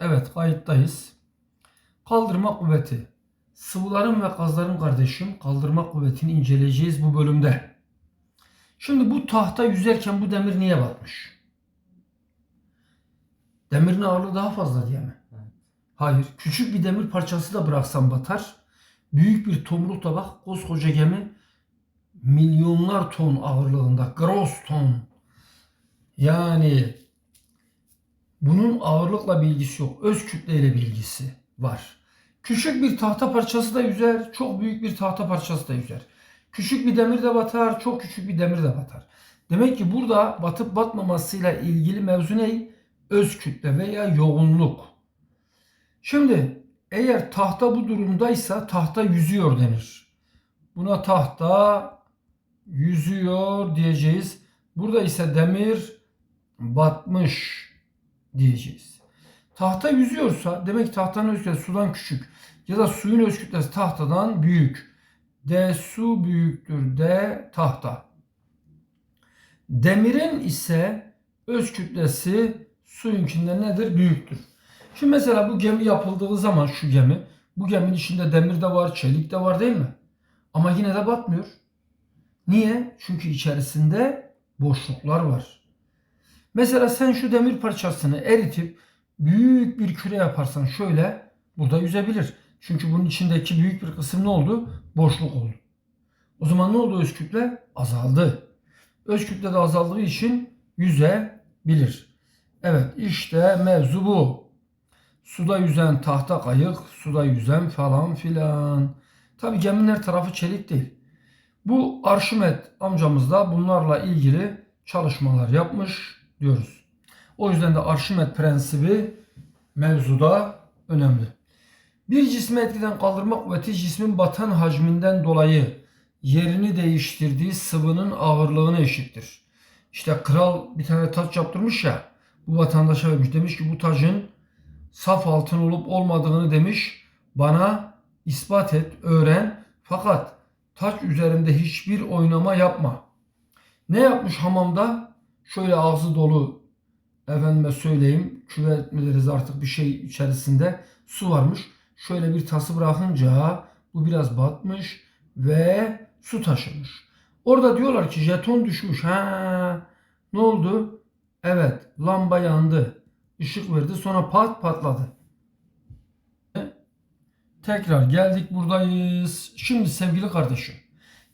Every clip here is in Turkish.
Evet kayıttayız. Kaldırma kuvveti. Sıvıların ve gazların kardeşim kaldırma kuvvetini inceleyeceğiz bu bölümde. Şimdi bu tahta yüzerken bu demir niye batmış? Demirin ağırlığı daha fazla diye mi? Hayır. Küçük bir demir parçası da bıraksam batar. Büyük bir tomruk da bak koskoca gemi milyonlar ton ağırlığında. Gross ton. Yani bunun ağırlıkla bilgisi yok. Öz kütleyle bilgisi var. Küçük bir tahta parçası da yüzer, çok büyük bir tahta parçası da yüzer. Küçük bir demir de batar, çok küçük bir demir de batar. Demek ki burada batıp batmamasıyla ilgili mevzu ne? Öz kütle veya yoğunluk. Şimdi eğer tahta bu durumdaysa tahta yüzüyor denir. Buna tahta yüzüyor diyeceğiz. Burada ise demir batmış diyeceğiz. Tahta yüzüyorsa demek ki tahtanın öz kütlesi sudan küçük ya da suyun öz kütlesi tahtadan büyük. D su büyüktür D tahta. Demirin ise öz kütlesi suyunkinden nedir? Büyüktür. Şimdi mesela bu gemi yapıldığı zaman şu gemi bu geminin içinde demir de var, çelik de var değil mi? Ama yine de batmıyor. Niye? Çünkü içerisinde boşluklar var. Mesela sen şu demir parçasını eritip büyük bir küre yaparsan şöyle burada yüzebilir. Çünkü bunun içindeki büyük bir kısım ne oldu? Boşluk oldu. O zaman ne oldu öz kütle? Azaldı. Öz kütle de azaldığı için yüzebilir. Evet işte mevzu bu. Suda yüzen tahta kayık, suda yüzen falan filan. Tabi geminin her tarafı çelik değil. Bu Arşimet amcamız da bunlarla ilgili çalışmalar yapmış diyoruz. O yüzden de Arşimet prensibi mevzuda önemli. Bir cismi etkiden kaldırma kuvveti cismin batan hacminden dolayı yerini değiştirdiği sıvının ağırlığına eşittir. İşte kral bir tane taç yaptırmış ya bu vatandaşa vermiş. Demiş ki bu tacın saf altın olup olmadığını demiş bana ispat et, öğren. Fakat taç üzerinde hiçbir oynama yapma. Ne yapmış hamamda? Şöyle ağzı dolu efendime söyleyeyim küvet mi deriz artık bir şey içerisinde su varmış. Şöyle bir tası bırakınca bu biraz batmış ve su taşımış. Orada diyorlar ki jeton düşmüş. Ha, ne oldu? Evet lamba yandı. Işık verdi sonra pat patladı. Tekrar geldik buradayız. Şimdi sevgili kardeşim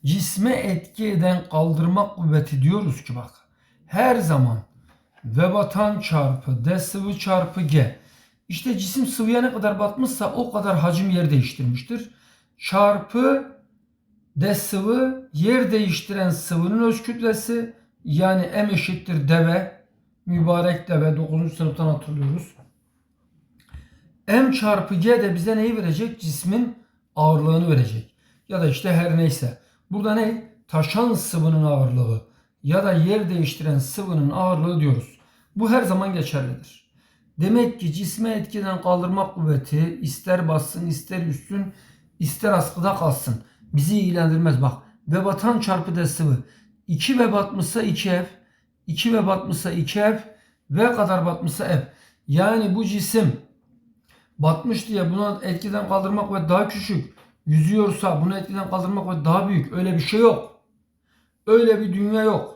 cisme etki eden kaldırma kuvveti diyoruz ki bak her zaman V batan çarpı D sıvı çarpı G. İşte cisim sıvıya ne kadar batmışsa o kadar hacim yer değiştirmiştir. Çarpı D sıvı yer değiştiren sıvının öz kütlesi yani M eşittir deve. Mübarek deve 9. sınıftan hatırlıyoruz. M çarpı G de bize neyi verecek? Cismin ağırlığını verecek. Ya da işte her neyse. Burada ne? Taşan sıvının ağırlığı ya da yer değiştiren sıvının ağırlığı diyoruz. Bu her zaman geçerlidir. Demek ki cisme etkiden kaldırma kuvveti ister bassın ister üstün ister askıda kalsın. Bizi ilgilendirmez. Bak ve batan çarpı D sıvı. 2 ve batmışsa 2F. 2 ve batmışsa 2F. V kadar batmışsa F. Yani bu cisim batmış diye buna etkiden kaldırma kuvveti daha küçük. Yüzüyorsa bunu etkiden kaldırma kuvveti daha büyük. Öyle bir şey yok. Öyle bir dünya yok.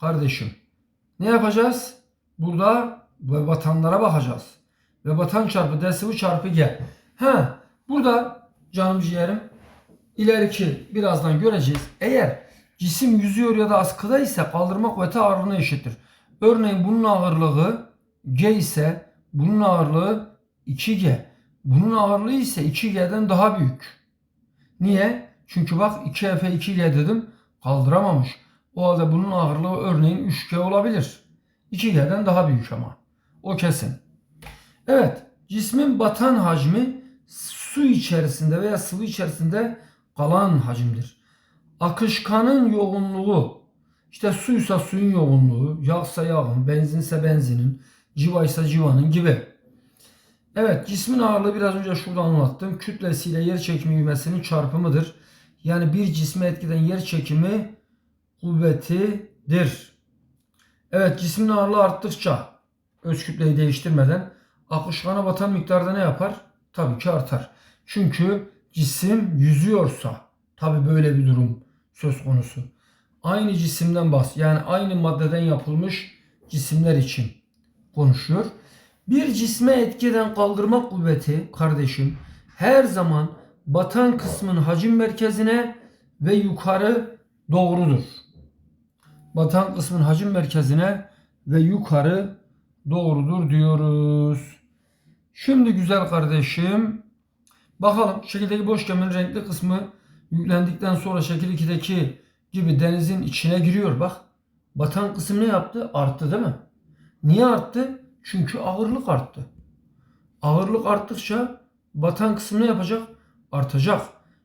Kardeşim. Ne yapacağız? Burada vatanlara bakacağız. Ve vatan çarpı D sıvı çarpı G. Ha, burada canım ciğerim ileriki birazdan göreceğiz. Eğer cisim yüzüyor ya da askıda ise kaldırma kuvveti ağırlığına eşittir. Örneğin bunun ağırlığı G ise bunun ağırlığı 2G. Bunun ağırlığı ise 2G'den daha büyük. Niye? Çünkü bak 2F 2G dedim kaldıramamış. O halde bunun ağırlığı örneğin 3G olabilir. 2G'den daha büyük ama. O kesin. Evet. Cismin batan hacmi su içerisinde veya sıvı içerisinde kalan hacimdir. Akışkanın yoğunluğu işte suysa suyun yoğunluğu, yağsa yağın, benzinse benzinin, civaysa civanın gibi. Evet cismin ağırlığı biraz önce şurada anlattım. Kütlesiyle yer çekimi ivmesinin çarpımıdır. Yani bir cisme etkiden yer çekimi kuvvetidir. Evet cismin ağırlığı arttıkça öz kütleyi değiştirmeden akışkana batan miktarda ne yapar? Tabii ki artar. Çünkü cisim yüzüyorsa tabii böyle bir durum söz konusu. Aynı cisimden bahs yani aynı maddeden yapılmış cisimler için konuşuyor. Bir cisme etki eden kaldırma kuvveti kardeşim her zaman batan kısmın hacim merkezine ve yukarı doğrudur. Batan kısmın hacim merkezine ve yukarı doğrudur diyoruz. Şimdi güzel kardeşim bakalım şekildeki boş geminin renkli kısmı yüklendikten sonra şekil 2'deki gibi denizin içine giriyor bak. Batan kısım ne yaptı? Arttı değil mi? Niye arttı? Çünkü ağırlık arttı. Ağırlık arttıkça batan kısmı ne yapacak? Artacak.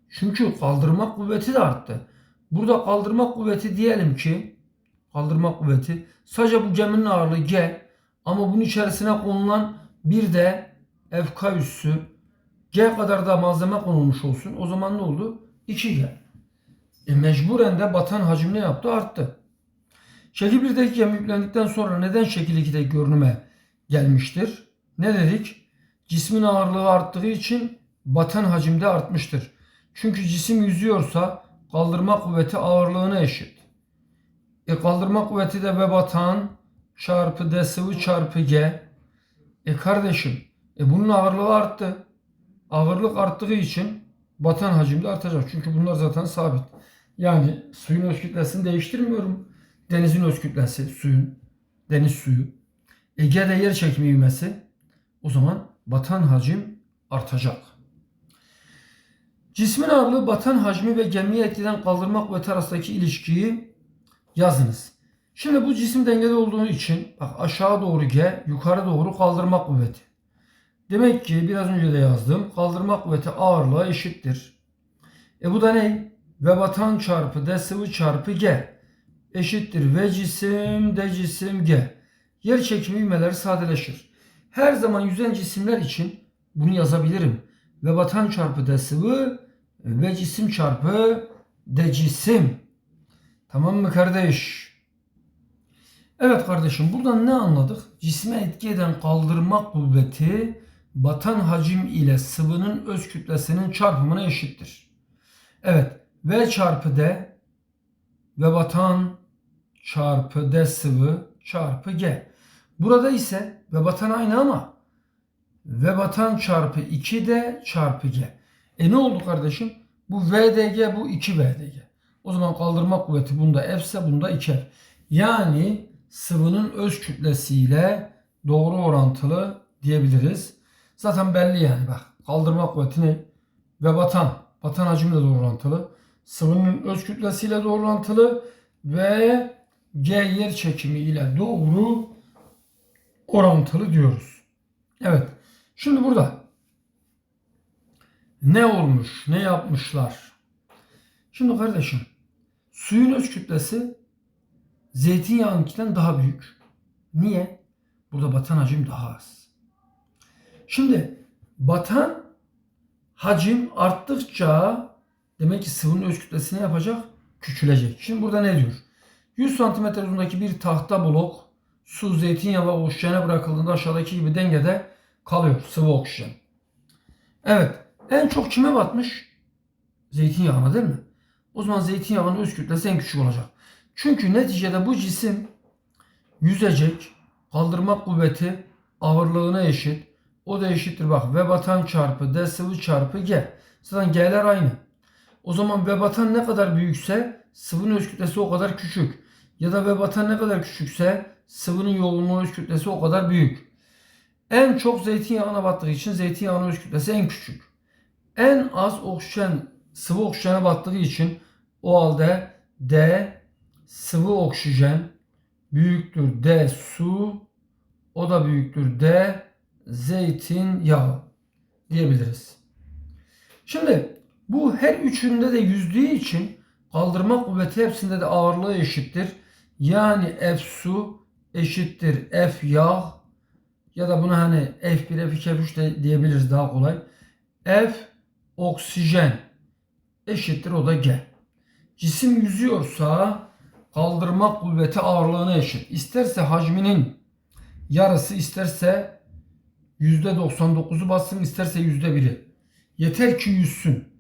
Çünkü kaldırma kuvveti de arttı. Burada kaldırma kuvveti diyelim ki kaldırma kuvveti sadece bu geminin ağırlığı G ama bunun içerisine konulan bir de FK üssü G kadar da malzeme konulmuş olsun. O zaman ne oldu? 2G. E mecburen de batan hacim ne yaptı? Arttı. Şekil 1'deki gemi yüklendikten sonra neden şekil 2'de görünüme gelmiştir? Ne dedik? Cismin ağırlığı arttığı için batan hacimde artmıştır. Çünkü cisim yüzüyorsa kaldırma kuvveti ağırlığına eşit. E kaldırma kuvveti de ve batan çarpı d sıvı çarpı g. E kardeşim e bunun ağırlığı arttı. Ağırlık arttığı için batan hacim de artacak. Çünkü bunlar zaten sabit. Yani suyun öz kütlesini değiştirmiyorum. Denizin öz kütlesi suyun. Deniz suyu. Ege'de yer çekimi ivmesi. O zaman batan hacim artacak. Cismin ağırlığı batan hacmi ve gemiye etkiden kaldırma kuvveti arasındaki ilişkiyi yazınız. Şimdi bu cisim dengede olduğu için bak aşağı doğru G, yukarı doğru kaldırma kuvveti. Demek ki biraz önce de yazdım. Kaldırma kuvveti ağırlığa eşittir. E bu da ne? Ve batan çarpı D sıvı çarpı G eşittir. V cisim D cisim G. Yer çekimi ivmeleri sadeleşir. Her zaman yüzen cisimler için bunu yazabilirim. Ve batan çarpı D sıvı ve cisim çarpı D cisim. Tamam mı kardeş? Evet kardeşim buradan ne anladık? Cisme etki eden kaldırma kuvveti batan hacim ile sıvının öz kütlesinin çarpımına eşittir. Evet V çarpı D ve batan çarpı D sıvı çarpı G. Burada ise ve batan aynı ama ve batan çarpı 2D çarpı G. E ne oldu kardeşim? Bu VDG bu 2VDG. O zaman kaldırma kuvveti bunda F bunda 2F. Yani sıvının öz kütlesiyle doğru orantılı diyebiliriz. Zaten belli yani bak. Kaldırma kuvveti ne? Ve batan. Batan hacimle doğru orantılı. Sıvının öz kütlesiyle doğru orantılı. Ve G yer çekimi ile doğru orantılı diyoruz. Evet. Şimdi burada ne olmuş? Ne yapmışlar? Şimdi kardeşim suyun öz kütlesi zeytinyağınkinden daha büyük. Niye? Burada batan hacim daha az. Şimdi batan hacim arttıkça demek ki sıvının öz kütlesi ne yapacak? Küçülecek. Şimdi burada ne diyor? 100 cm uzundaki bir tahta blok su, zeytinyağı ve oksijene bırakıldığında aşağıdaki gibi dengede kalıyor sıvı oksijen. Evet. En çok kime batmış? Zeytinyağına değil mi? O zaman zeytinyağının öz kütlesi en küçük olacak. Çünkü neticede bu cisim yüzecek. Kaldırma kuvveti ağırlığına eşit. O da eşittir bak. V batan çarpı D sıvı çarpı G. Zaten G'ler aynı. O zaman V batan ne kadar büyükse sıvının öz kütlesi o kadar küçük. Ya da V batan ne kadar küçükse sıvının yoğunluğu öz kütlesi o kadar büyük. En çok zeytinyağına battığı için zeytinyağının öz kütlesi en küçük. En az oksijen sıvı oksijene battığı için o halde D sıvı oksijen büyüktür D su o da büyüktür D zeytinyağı diyebiliriz. Şimdi bu her üçünde de yüzdüğü için kaldırma kuvveti hepsinde de ağırlığı eşittir. Yani F su eşittir F yağ ya da buna hani F1, F2, F3 de diyebiliriz daha kolay. F oksijen eşittir o da G. Cisim yüzüyorsa kaldırma kuvveti ağırlığına eşit. İsterse hacminin yarısı isterse %99'u bassın isterse %1'i. Yeter ki yüzsün.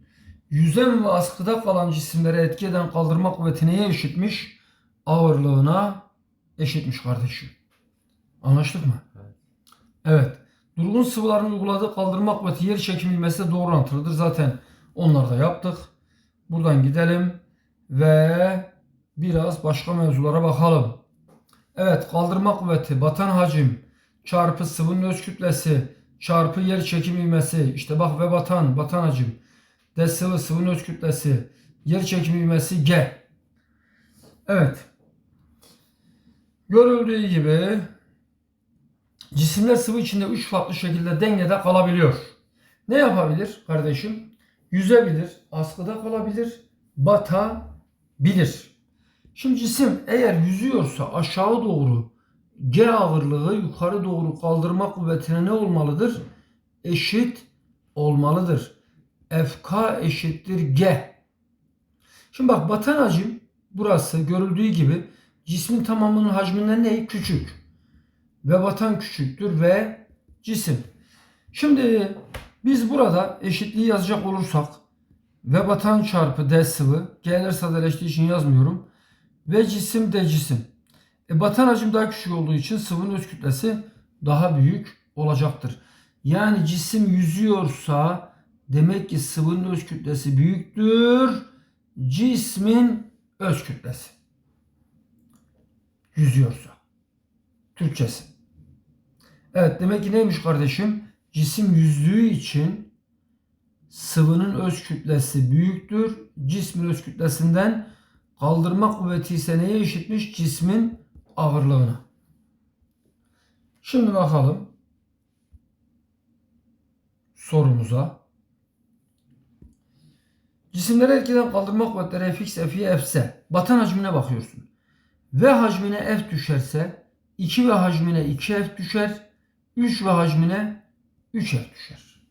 Yüzen ve askıda kalan cisimlere etki eden kaldırma kuvveti neye eşitmiş? Ağırlığına eşitmiş kardeşim. Anlaştık mı? Evet. Durgun sıvıların uyguladığı kaldırma kuvveti yer çekimi ivmesiyle doğru orantılıdır. Zaten onları da yaptık. Buradan gidelim ve biraz başka mevzulara bakalım. Evet kaldırma kuvveti batan hacim çarpı sıvının öz kütlesi çarpı yer çekim ivmesi işte bak ve batan batan hacim de sıvı sıvının öz kütlesi yer çekim ivmesi G. Evet. Görüldüğü gibi cisimler sıvı içinde üç farklı şekilde dengede kalabiliyor. Ne yapabilir kardeşim? Yüzebilir, askıda kalabilir, batabilir. Şimdi cisim eğer yüzüyorsa aşağı doğru G ağırlığı yukarı doğru kaldırma kuvvetine ne olmalıdır? Eşit olmalıdır. FK eşittir G. Şimdi bak batan hacim burası görüldüğü gibi cismin tamamının hacminden ne? Küçük. Ve batan küçüktür ve cisim. Şimdi biz burada eşitliği yazacak olursak ve batan çarpı D sıvı G'ler sadeleştiği için yazmıyorum. Ve cisim D cisim. E, batan hacim daha küçük olduğu için sıvının öz kütlesi daha büyük olacaktır. Yani cisim yüzüyorsa demek ki sıvının öz kütlesi büyüktür. Cismin öz kütlesi. Yüzüyorsa. Türkçesi. Evet demek ki neymiş kardeşim? Cisim yüzdüğü için sıvının öz kütlesi büyüktür. Cismin öz kütlesinden kaldırma kuvveti ise neye eşitmiş? Cismin ağırlığına. Şimdi bakalım sorumuza. Cisimlere etkiden kaldırma kuvvetleri fx, fy, f'se batan hacmine bakıyorsun. V hacmine f düşerse 2 V hacmine 2f düşer. 3 V hacmine 3f düşer.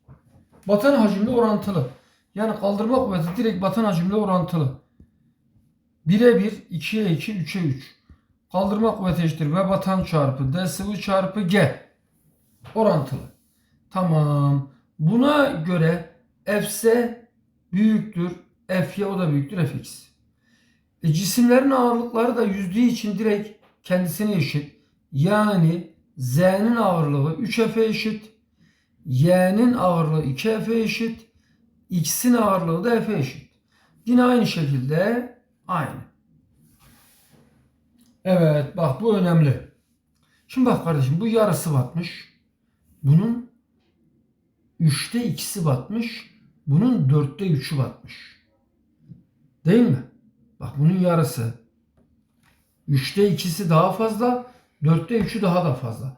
Batan hacimle orantılı. Yani kaldırma kuvveti direkt batan hacimle orantılı. 1'e 1, 2'ye 2, 3'e 3. Kaldırma kuvveti eşittir ve batan çarpı D sıvı çarpı G. Orantılı. Tamam. Buna göre Fs büyüktür. Fy o da büyüktür Fx. E, cisimlerin ağırlıkları da yüzdüğü için direkt kendisine eşit. Yani Z'nin ağırlığı 3F eşit. Y'nin ağırlığı 2F eşit. X'in ağırlığı da F eşit. Yine aynı şekilde aynı. Evet bak bu önemli. Şimdi bak kardeşim bu yarısı batmış. Bunun üçte ikisi batmış. Bunun dörtte üçü batmış. Değil mi? Bak bunun yarısı. Üçte ikisi daha fazla. Dörtte üçü daha da fazla.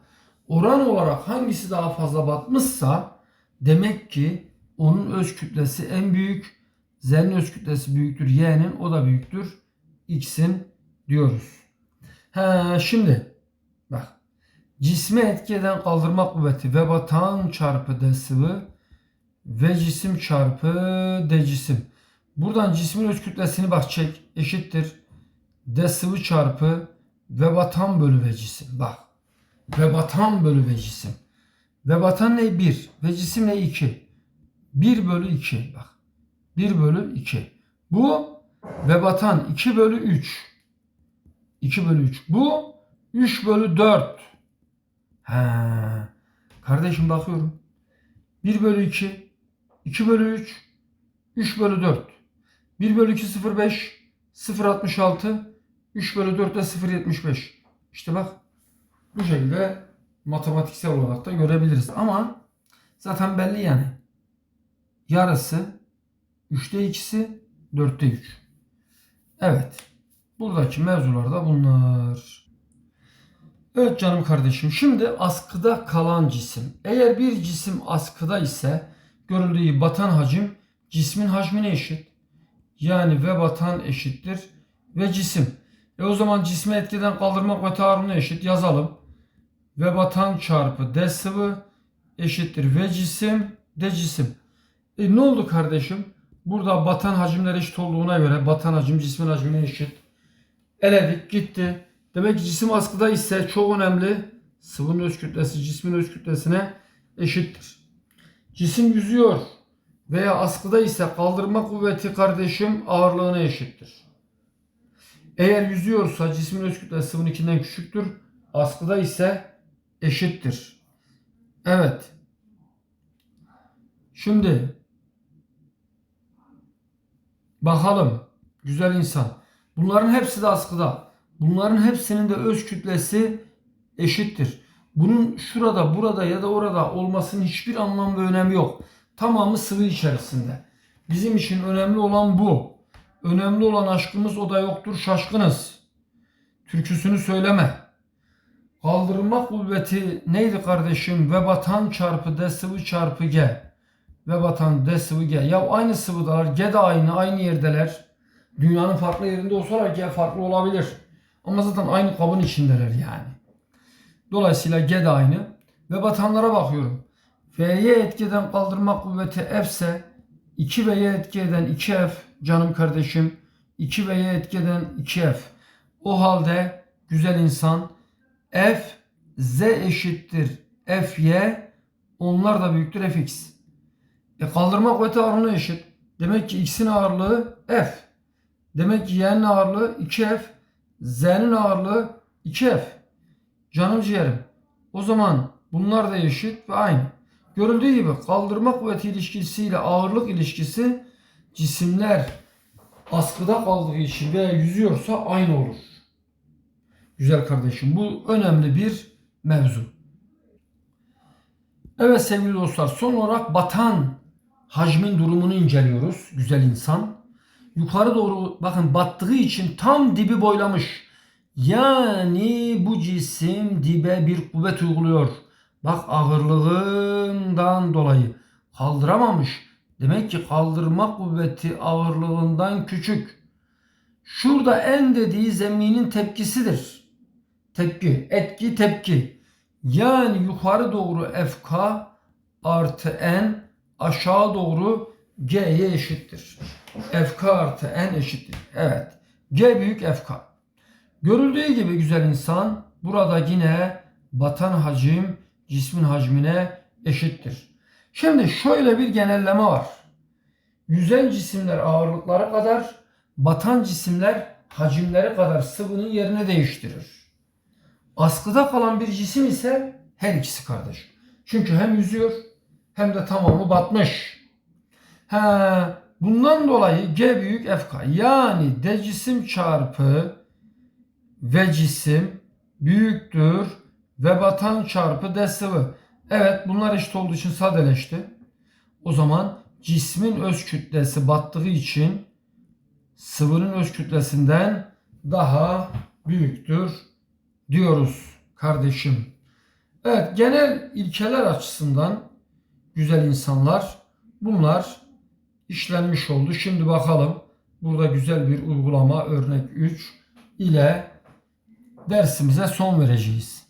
Oran olarak hangisi daha fazla batmışsa demek ki onun öz kütlesi en büyük. Z'nin öz kütlesi büyüktür. Y'nin o da büyüktür. X'in diyoruz. He, şimdi bak cisme etki eden kaldırma kuvveti ve batan çarpı D sıvı ve cisim çarpı D cisim. Buradan cismin öz kütlesini bak çek eşittir. D sıvı çarpı ve batan bölü ve cisim. Bak. Ve batan bölü ve cisim. Ve batan ne? 1. Ve cisim ne? 2. 1 bölü 2. Bak. 1 bölü 2. Bu ve batan 2 bölü 3. 2 bölü 3. Bu 3 bölü 4. He. Kardeşim bakıyorum. 1 bölü 2. 2 bölü 3. 3 bölü 4. 1 bölü 2 0 5. 0 66. 3 bölü 4 de 0 75. İşte bak. Bu şekilde matematiksel olarak da görebiliriz. Ama zaten belli yani. Yarısı 3'te 2'si 4'te 3. Evet. Buradaki mevzular da bunlar. Evet canım kardeşim. Şimdi askıda kalan cisim. Eğer bir cisim askıda ise görüldüğü batan hacim cismin hacmine eşit. Yani ve batan eşittir ve cisim. E o zaman cisme etkiden kaldırma kuvveti ağırlığına eşit yazalım. Ve batan çarpı D sıvı eşittir ve cisim D cisim. E ne oldu kardeşim? Burada batan hacimler eşit olduğuna göre batan hacim cismin hacmine eşit. Eledik gitti. Demek ki cisim askıda ise çok önemli. Sıvının öz kütlesi cismin öz kütlesine eşittir. Cisim yüzüyor veya askıda ise kaldırma kuvveti kardeşim ağırlığına eşittir. Eğer yüzüyorsa cismin öz kütlesi sıvının ikinden küçüktür. Askıda ise eşittir. Evet. Şimdi bakalım güzel insan. Bunların hepsi de askıda. Bunların hepsinin de öz kütlesi eşittir. Bunun şurada, burada ya da orada olmasının hiçbir anlam ve önemi yok. Tamamı sıvı içerisinde. Bizim için önemli olan bu. Önemli olan aşkımız o da yoktur şaşkınız. Türküsünü söyleme. Kaldırma kuvveti neydi kardeşim? Ve batan çarpı D sıvı çarpı G. Ve batan D sıvı G. Ya aynı sıvıdalar. G de aynı. Aynı yerdeler. Dünyanın farklı yerinde olsalar G farklı olabilir. Ama zaten aynı kabın içindeler yani. Dolayısıyla G de aynı. Ve batanlara bakıyorum. F'ye etki eden kaldırma kuvveti F ise 2 V'ye etki eden 2F canım kardeşim. 2 V'ye etki eden 2F. O halde güzel insan F Z eşittir Fy onlar da büyüktür Fx. E kaldırma kuvveti ağırlığına eşit. Demek ki X'in ağırlığı F. Demek ki Y'nin ağırlığı 2F. Z'nin ağırlığı 2F. Canım ciğerim. O zaman bunlar da eşit ve aynı. Görüldüğü gibi kaldırma kuvveti ilişkisiyle ağırlık ilişkisi cisimler askıda kaldığı için veya yüzüyorsa aynı olur. Güzel kardeşim bu önemli bir mevzu. Evet sevgili dostlar son olarak batan hacmin durumunu inceliyoruz. Güzel insan. Yukarı doğru bakın battığı için tam dibi boylamış. Yani bu cisim dibe bir kuvvet uyguluyor. Bak ağırlığından dolayı kaldıramamış. Demek ki kaldırma kuvveti ağırlığından küçük. Şurada en dediği zeminin tepkisidir. Tepki, etki, tepki. Yani yukarı doğru FK artı N aşağı doğru G'ye eşittir. FK artı N eşittir. Evet. G büyük FK. Görüldüğü gibi güzel insan burada yine batan hacim cismin hacmine eşittir. Şimdi şöyle bir genelleme var. Yüzen cisimler ağırlıkları kadar, batan cisimler hacimleri kadar sıvının yerini değiştirir. Askıda kalan bir cisim ise her ikisi kardeş. Çünkü hem yüzüyor hem de tamamı batmış. He, bundan dolayı G büyük FK yani D cisim çarpı V cisim büyüktür ve batan çarpı D sıvı. Evet bunlar eşit olduğu için sadeleşti. O zaman cismin öz kütlesi battığı için sıvının öz kütlesinden daha büyüktür diyoruz kardeşim. Evet genel ilkeler açısından güzel insanlar bunlar işlenmiş oldu. Şimdi bakalım burada güzel bir uygulama örnek 3 ile dersimize son vereceğiz.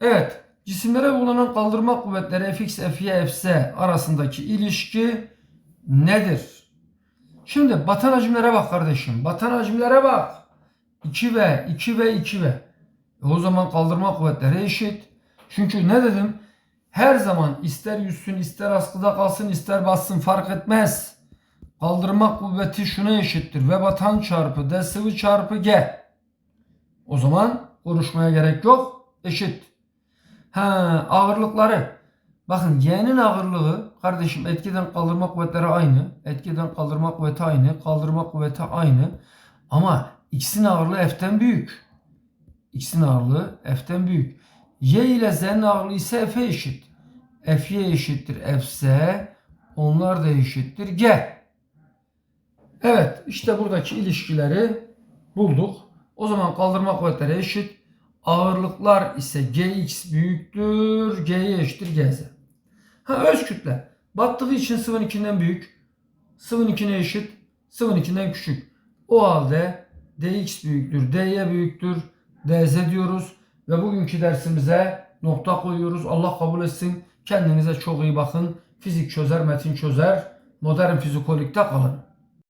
Evet cisimlere uygulanan kaldırma kuvvetleri Fx, Fy, Fz arasındaki ilişki nedir? Şimdi batan hacimlere bak kardeşim. Batan hacimlere bak. 2V, 2V, 2V. E o zaman kaldırma kuvvetleri eşit. Çünkü ne dedim? Her zaman ister yüzsün, ister askıda kalsın, ister bassın fark etmez. Kaldırma kuvveti şuna eşittir. Ve batan çarpı D sıvı çarpı G. O zaman konuşmaya gerek yok. Eşit. Ha, ağırlıkları. Bakın Y'nin ağırlığı kardeşim etkiden kaldırma kuvvetleri aynı. Etkiden kaldırma kuvveti aynı. Kaldırma kuvveti aynı. Ama X'in ağırlığı F'ten büyük. X'in ağırlığı F'ten büyük. Y ile Z'nin ağırlığı ise F'e eşit. F'ye eşittir Fz. Onlar da eşittir G. Evet işte buradaki ilişkileri bulduk. O zaman kaldırma kuvvetleri eşit. Ağırlıklar ise Gx büyüktür. G'ye eşittir Gz. Ha öz kütle. Battığı için sıvın ikinden büyük. Sıvın ikine eşit. Sıvın ikinden küçük. O halde dx büyüktür. dy büyüktür. Dz diyoruz. Ve bugünkü dersimize nokta koyuyoruz. Allah kabul etsin. Kendinize çok iyi bakın. Fizik çözer, metin çözer. Modern fizikolikte kalın.